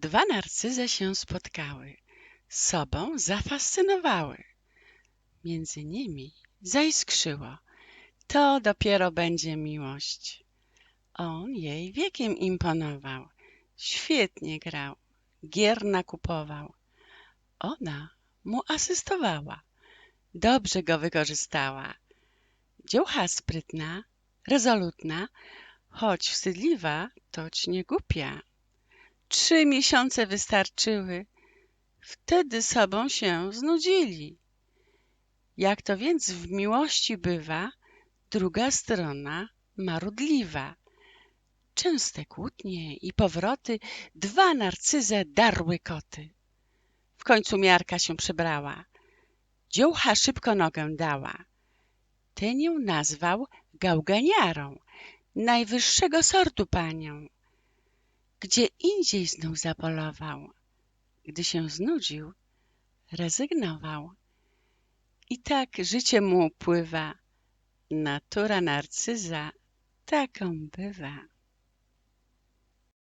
Dwa narcyze się spotkały, sobą zafascynowały. Między nimi zaiskrzyło. To dopiero będzie miłość. On jej wiekiem imponował, świetnie grał, gier nakupował. Ona mu asystowała, dobrze go wykorzystała. Dziołcha sprytna, rezolutna, choć wstydliwa, toć nie głupia. Trzy miesiące wystarczyły, wtedy sobą się znudzili. Jak to więc w miłości bywa, druga strona marudliwa. Częste kłótnie i powroty dwa narcyze darły koty. W końcu miarka się przebrała. Dziołcha szybko nogę dała. Ten ją nazwał gałganiarą, najwyższego sortu panią. Gdzie indziej znów zapolował. Gdy się znudził, rezygnował. I tak życie mu upływa. Natura narcyza taką bywa.